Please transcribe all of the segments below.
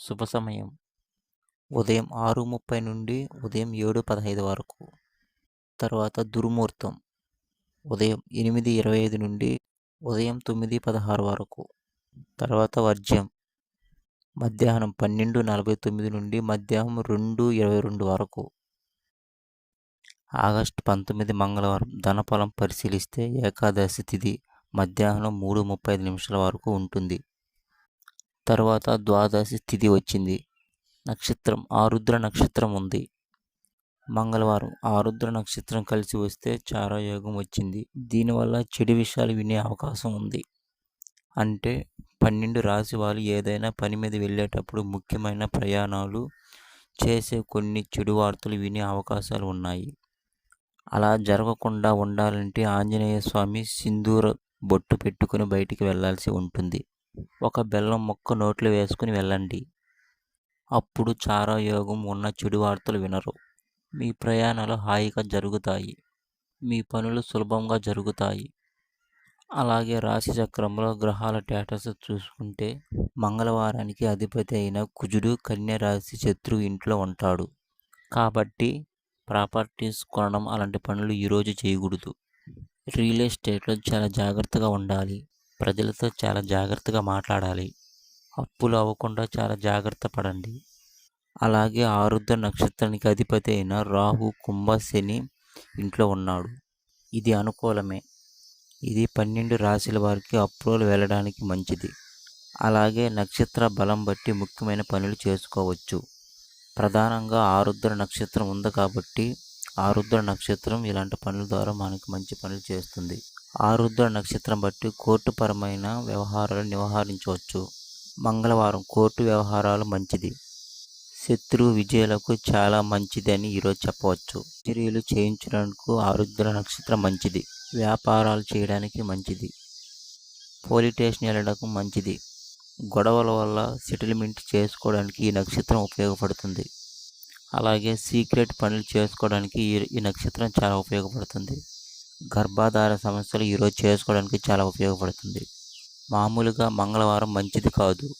శుభ సమయం. ఉదయం ఆరు ముప్పై నుండి ఉదయం ఏడు పదహైదు వరకు. తర్వాత దుర్ముహూర్తం. ఉదయం ఎనిమిది ఇరవై ఐదు నుండి ఉదయం తొమ్మిది పదహారు వరకు. తర్వాత వర్జ్యం. మధ్యాహ్నం పన్నెండు నలభై తొమ్మిది నుండి మధ్యాహ్నం రెండు ఇరవై రెండు వరకు. ఆగస్టు పంతొమ్మిది మంగళవారం. ధనఫలం పరిశీలిస్తే ఏకాదశి తిథి మధ్యాహ్నం మూడు ముప్పై ఐదు నిమిషాల వరకు ఉంటుంది. తర్వాత ద్వాదశి తిథి వచ్చింది. నక్షత్రం ఆరుద్ర నక్షత్రం ఉంది. మంగళవారం ఆరుద్ర నక్షత్రం కలిసి వస్తే చారా యోగం వచ్చింది. దీనివల్ల చెడు విషయాలు వినే అవకాశం ఉంది. అంటే పన్నెండు రాశి వాళ్ళు ఏదైనా పని మీద వెళ్ళేటప్పుడు ముఖ్యమైన ప్రయాణాలు చేసే కొన్ని చెడు వార్తలు వినే అవకాశాలు ఉన్నాయి. అలా జరగకుండా ఉండాలంటే ఆంజనేయ స్వామి సింధూర బొట్టు పెట్టుకుని బయటికి వెళ్ళాల్సి ఉంటుంది. ఒక బెల్లం మొక్క నోట్లో వేసుకుని వెళ్ళండి. అప్పుడు చారయోగం ఉన్న చెడు వార్తలు వినరు. మీ ప్రయాణాలు హాయిగా జరుగుతాయి. మీ పనులు సులభంగా జరుగుతాయి. అలాగే రాశి చక్రంలో గ్రహాల స్టేటస్ చూసుకుంటే మంగళవారానికి అధిపతి అయిన కుజుడు కన్య రాశి శత్రువు ఇంట్లో ఉంటాడు. కాబట్టి ప్రాపర్టీస్ కొనడం అలాంటి పనులు ఈరోజు చేయకూడదు. రియల్ ఎస్టేట్లో చాలా జాగ్రత్తగా ఉండాలి. ప్రజలతో చాలా జాగ్రత్తగా మాట్లాడాలి. అప్పులు అవ్వకుండా చాలా జాగ్రత్త పడండి. అలాగే ఆరుద్ర నక్షత్రానికి అధిపతి అయిన రాహు కుంభ శని ఇంట్లో ఉన్నాడు. ఇది అనుకూలమే. ఇది పన్నెండు రాశుల వారికి అప్పులు వెళ్ళడానికి మంచిది. అలాగే నక్షత్ర బలం బట్టి ముఖ్యమైన పనులు చేసుకోవచ్చు. ప్రధానంగా ఆరుద్ర నక్షత్రం ఉంది కాబట్టి ఆరుద్ర నక్షత్రం ఇలాంటి పనుల ద్వారా మనకు మంచి పనులు చేస్తుంది. ఆరుద్ర నక్షత్రం బట్టి కోర్టుపరమైన వ్యవహారాలు నివారించవచ్చు. మంగళవారం కోర్టు వ్యవహారాలు మంచిది. శత్రు విజయాలకు చాలా మంచిది అని ఈరోజు చెప్పవచ్చు. చర్యలు చేయించడానికి ఆరుద్ర నక్షత్రం మంచిది. వ్యాపారాలు చేయడానికి మంచిది. పోలీస్ స్టేషన్ వెళ్ళడానికి మంచిది. గొడవల వల్ల సెటిల్మెంట్ చేసుకోవడానికి ఈ నక్షత్రం ఉపయోగపడుతుంది. అలాగే సీక్రెట్ పనులు చేసుకోవడానికి ఈ ఈ నక్షత్రం చాలా ఉపయోగపడుతుంది. గర్భాధార సమస్యలు ఈరోజు చేసుకోవడానికి చాలా ఉపయోగపడుతుంది. మామూలుగా మంగళవారం మంచిది కాదు.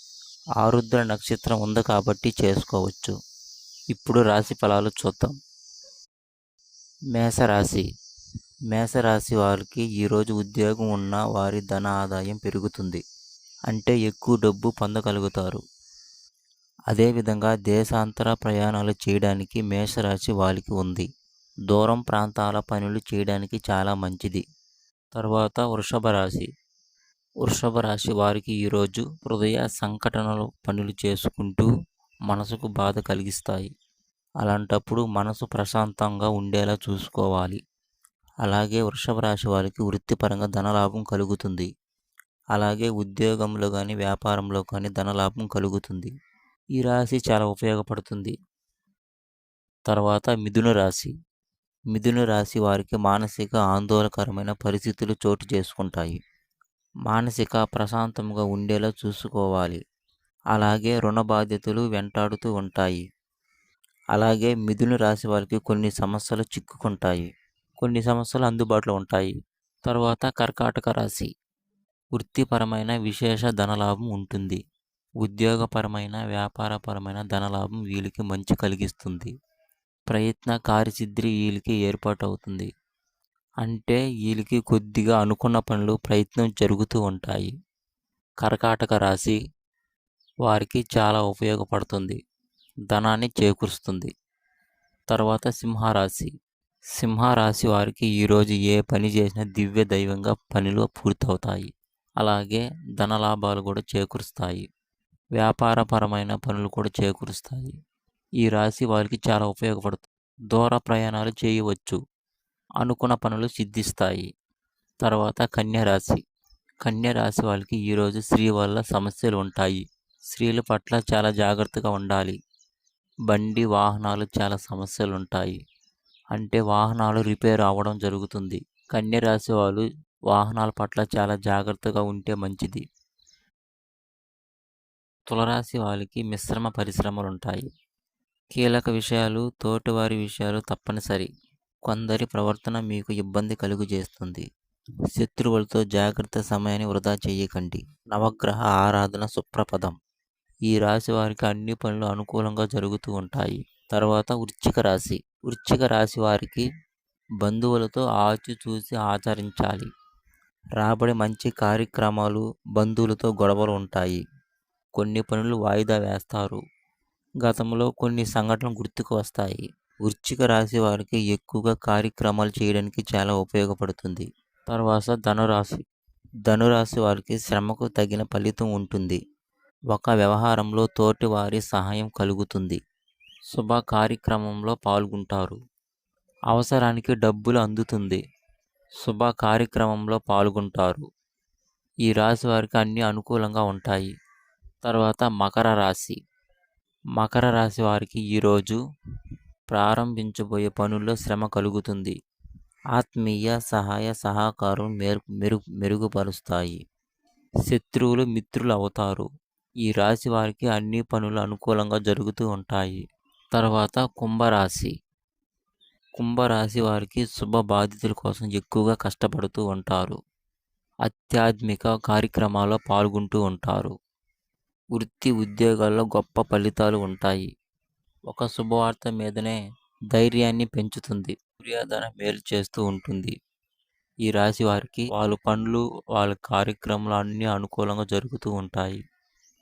ఆరుద్ర నక్షత్రం ఉంది కాబట్టి చేసుకోవచ్చు. ఇప్పుడు రాశి ఫలాలు చూద్దాం. మేషరాశి. మేషరాశి వారికి ఈరోజు ఉద్యోగం ఉన్న వారి ధన ఆదాయం పెరుగుతుంది. అంటే ఎక్కువ డబ్బు పొందగలుగుతారు. అదేవిధంగా దేశాంతర ప్రయాణాలు చేయడానికి మేషరాశి వారికి ఉంది. దూరం ప్రాంతాల పనులు చేయడానికి చాలా మంచిది. తర్వాత వృషభ రాశి. వృషభ రాశి వారికి ఈరోజు హృదయ సంఘటనలు పనులు చేసుకుంటూ మనసుకు బాధ కలిగిస్తాయి. అలాంటప్పుడు మనసు ప్రశాంతంగా ఉండేలా చూసుకోవాలి. అలాగే వృషభ రాశి వారికి వృత్తిపరంగా ధనలాభం కలుగుతుంది. అలాగే ఉద్యోగంలో కానీ వ్యాపారంలో కానీ ధనలాభం కలుగుతుంది. ఈ రాశి చాలా ఉపయోగపడుతుంది. తర్వాత మిథున రాశి. మిథున రాశి వారికి మానసిక ఆందోళనకరమైన పరిస్థితులు చోటు చేసుకుంటాయి. మానసిక ప్రశాంతంగా ఉండేలా చూసుకోవాలి. అలాగే రుణ బాధ్యతలు వెంటాడుతూ ఉంటాయి. అలాగే మిథున రాశి వారికి కొన్ని సమస్యలు చిక్కుకుంటాయి. కొన్ని సమస్యలు అందుబాటులో ఉంటాయి. తర్వాత కర్కాటక రాశి. వృత్తిపరమైన విశేష ధనలాభం ఉంటుంది. ఉద్యోగపరమైన వ్యాపారపరమైన ధనలాభం వీళ్ళకి మంచి కలిగిస్తుంది. ప్రయత్న కార్యసిద్ధి వీళ్ళకి ఏర్పాటు అవుతుంది అంటే వీళ్ళకి కొద్దిగా అనుకున్న పనులు ప్రయత్నం జరుగుతూ ఉంటాయి. కర్కాటక రాశి వారికి చాలా ఉపయోగపడుతుంది. ధనాన్ని చేకూరుస్తుంది. తర్వాత సింహరాశి. సింహరాశి వారికి ఈరోజు ఏ పని చేసినా దివ్య దైవంగా పనిలో పూర్తవుతాయి. అలాగే ధనలాభాలు కూడా చేకూరుస్తాయి. వ్యాపారపరమైన పనులు కూడా చేకూరుస్తాయి. ఈ రాశి వారికి చాలా ఉపయోగపడుతుంది దూర ప్రయాణాలు చేయవచ్చు. అనుకున్న పనులు సిద్ధిస్తాయి. తర్వాత కన్యరాశి కన్యరాశి వాళ్ళకి ఈరోజు స్త్రీ వల్ల సమస్యలు ఉంటాయి. స్త్రీల పట్ల చాలా జాగ్రత్తగా ఉండాలి. బండి వాహనాలు చాలా సమస్యలు ఉంటాయి. అంటే వాహనాలు రిపేర్ అవ్వడం జరుగుతుంది. కన్యరాశి వాళ్ళు వాహనాల పట్ల చాలా జాగ్రత్తగా ఉంటే మంచిది. తులరాశి వాళ్ళకి మిశ్రమ పరిశ్రమలు ఉంటాయి కీలక విషయాలు తోటివారి విషయాలు తప్పనిసరి. కొందరి ప్రవర్తన మీకు ఇబ్బంది కలుగు చేస్తుంది. శత్రువులతో జాగ్రత్త సమయాన్ని వృధా చేయకండి. నవగ్రహ ఆరాధన సుప్రపదం. ఈ రాశి వారికి అన్ని పనులు అనుకూలంగా జరుగుతూ ఉంటాయి. తర్వాత వృచ్చిక రాశి. వృచ్చిక రాశి వారికి బంధువులతో ఆచి చూసి ఆచరించాలి. రాబడి మంచి కార్యక్రమాలు బంధువులతో గొడవలు ఉంటాయి. కొన్ని పనులు వాయిదా వేస్తారు. గతంలో కొన్ని సంఘటనలు గుర్తుకు వస్తాయి. వృశ్చిక రాశి వారికి ఎక్కువగా కార్యక్రమాలు చేయడానికి చాలా ఉపయోగపడుతుంది. తర్వాత ధనురాశి. ధనురాశి వారికి శ్రమకు తగిన ఫలితం ఉంటుంది. ఒక వ్యవహారంలో తోటి వారి సహాయం కలుగుతుంది. శుభ కార్యక్రమంలో పాల్గొంటారు. అవసరానికి డబ్బులు అందుతుంది. శుభ కార్యక్రమంలో పాల్గొంటారు. ఈ రాశి వారికి అన్ని అనుకూలంగా ఉంటాయి. తర్వాత మకర రాశి. మకర రాశి వారికి ఈరోజు ప్రారంభించబోయే పనుల్లో శ్రమ కలుగుతుంది. ఆత్మీయ సహాయ సహకారం మెరు మెరుగు మెరుగుపరుస్తాయి. శత్రువులు మిత్రులు అవుతారు. ఈ రాశి వారికి అన్ని పనులు అనుకూలంగా జరుగుతూ ఉంటాయి. తర్వాత కుంభరాశి. కుంభరాశి వారికి శుభ బాధితుల కోసం ఎక్కువగా కష్టపడుతూ ఉంటారు. ఆధ్యాత్మిక కార్యక్రమాల్లో పాల్గొంటూ ఉంటారు. వృత్తి ఉద్యోగాల్లో గొప్ప ఫలితాలు ఉంటాయి. ఒక శుభవార్త మీదనే ధైర్యాన్ని పెంచుతుంది. సూర్యోదయ మేలు చేస్తూ ఉంటుంది. ఈ రాశి వారికి వాళ్ళ పనులు వాళ్ళ కార్యక్రమాలు అన్నీ అనుకూలంగా జరుగుతూ ఉంటాయి.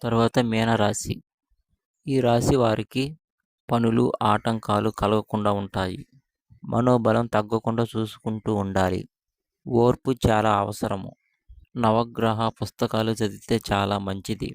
తర్వాత మీనరాశి. ఈ రాశి వారికి పనులు ఆటంకాలు కలగకుండా ఉంటాయి. మనోబలం తగ్గకుండా చూసుకుంటూ ఉండాలి. ఓర్పు చాలా అవసరము. నవగ్రహ పుస్తకాలు చదివితే చాలా మంచిది.